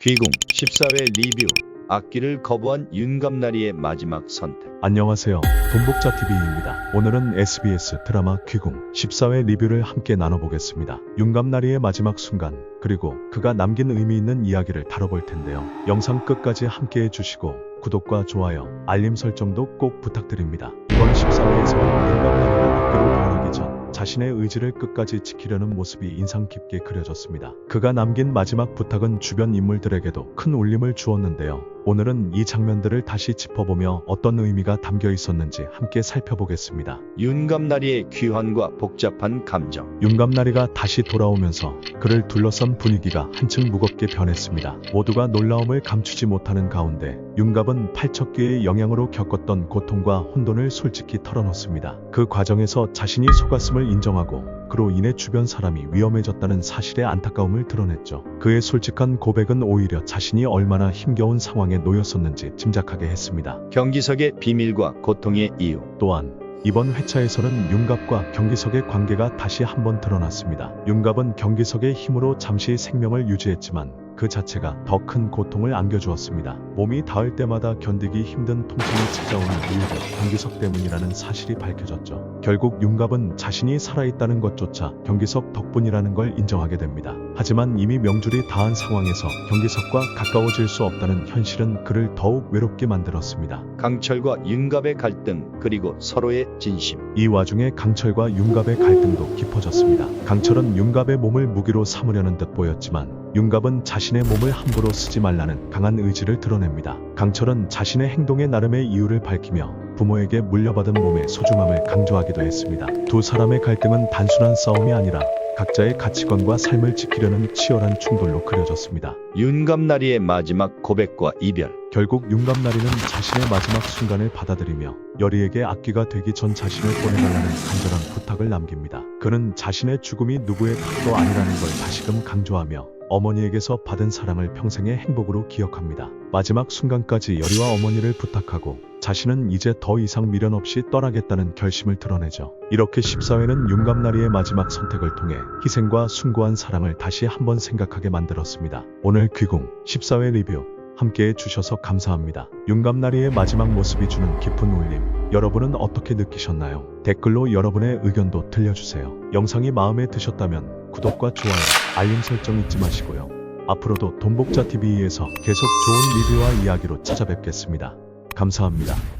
귀궁 14회 리뷰 악기를 거부한 윤감나리의 마지막 선택 안녕하세요. 돈복자 TV입니다. 오늘은 SBS 드라마 귀궁 14회 리뷰를 함께 나눠보겠습니다. 윤감나리의 마지막 순간, 그리고 그가 남긴 의미 있는 이야기를 다뤄볼 텐데요. 영상 끝까지 함께 해주시고, 구독과 좋아요, 알림 설정도 꼭 부탁드립니다. 이번 자신의 의지를 끝까지 지키려는 모습이 인상 깊게 그려졌습니다. 그가 남긴 마지막 부탁은 주변 인물들에게도 큰 울림을 주었는데요. 오늘은 이 장면들을 다시 짚어보며 어떤 의미가 담겨 있었는지 함께 살펴보겠습니다. 윤감나리의 귀환과 복잡한 감정 윤감나리가 다시 돌아오면서 그를 둘러싼 분위기가 한층 무겁게 변했습니다. 모두가 놀라움을 감추지 못하는 가운데 윤갑은 팔척귀의 영향으로 겪었던 고통과 혼돈을 솔직히 털어놓습니다. 그 과정에서 자신이 속았음을 인정하고 그로 인해 주변 사람이 위험해졌다는 사실의 안타까움을 드러냈죠. 그의 솔직한 고백은 오히려 자신이 얼마나 힘겨운 상황에 놓였었는지 짐작하게 했습니다. 경기석의 비밀과 고통의 이유 또한 이번 회차에서는 윤갑과 경기석의 관계가 다시 한번 드러났습니다. 윤갑은 경기석의 힘으로 잠시 생명을 유지했지만 그 자체가 더 큰 고통을 안겨주었습니다. 몸이 닿을 때마다 견디기 힘든 통증이 찾아오는 이유도 경기석 때문이라는 사실이 밝혀졌죠. 결국 윤갑은 자신이 살아있다는 것조차 경기석 덕분이라는 걸 인정하게 됩니다. 하지만 이미 명줄이 닿은 상황에서 경기석과 가까워질 수 없다는 현실은 그를 더욱 외롭게 만들었습니다. 강철과 윤갑의 갈등 그리고 서로의 진심 이 와중에 강철과 윤갑의 갈등도 깊어졌습니다. 강철은 윤갑의 몸을 무기로 삼으려는 듯 보였지만 윤갑은 자신 의 몸을 함부로 쓰지 말라는 강한 의지를 드러냅니다. 강철은 자신의 행동에 나름의 이유를 밝히며 부모에게 물려받은 몸의 소중함을 강조하기도 했습니다. 두 사람의 갈등은 단순한 싸움이 아니라 각자의 가치관과 삶을 지키려는 치열한 충돌로 그려졌습니다. 윤감나리의 마지막 고백과 이별 결국 윤감나리는 자신의 마지막 순간을 받아들이며 여리에게 악기가 되기 전 자신을 보내달라는 간절한 부탁을 남깁니다. 그는 자신의 죽음이 누구의 탓도 아니라는 걸 다시금 강조하며 어머니에게서 받은 사랑을 평생의 행복으로 기억합니다. 마지막 순간까지 여리와 어머니를 부탁하고 자신은 이제 더 이상 미련 없이 떠나겠다는 결심을 드러내죠. 이렇게 14회는 윤감나리의 마지막 선택을 통해 희생과 숭고한 사랑을 다시 한번 생각하게 만들었습니다. 오늘 귀궁 14회 리뷰 함께 해주셔서 감사합니다. 윤감나리의 마지막 모습이 주는 깊은 울림. 여러분은 어떻게 느끼셨나요? 댓글로 여러분의 의견도 들려주세요. 영상이 마음에 드셨다면 구독과 좋아요, 알림 설정 잊지 마시고요. 앞으로도 돈복자TV에서 계속 좋은 리뷰와 이야기로 찾아뵙겠습니다. 감사합니다.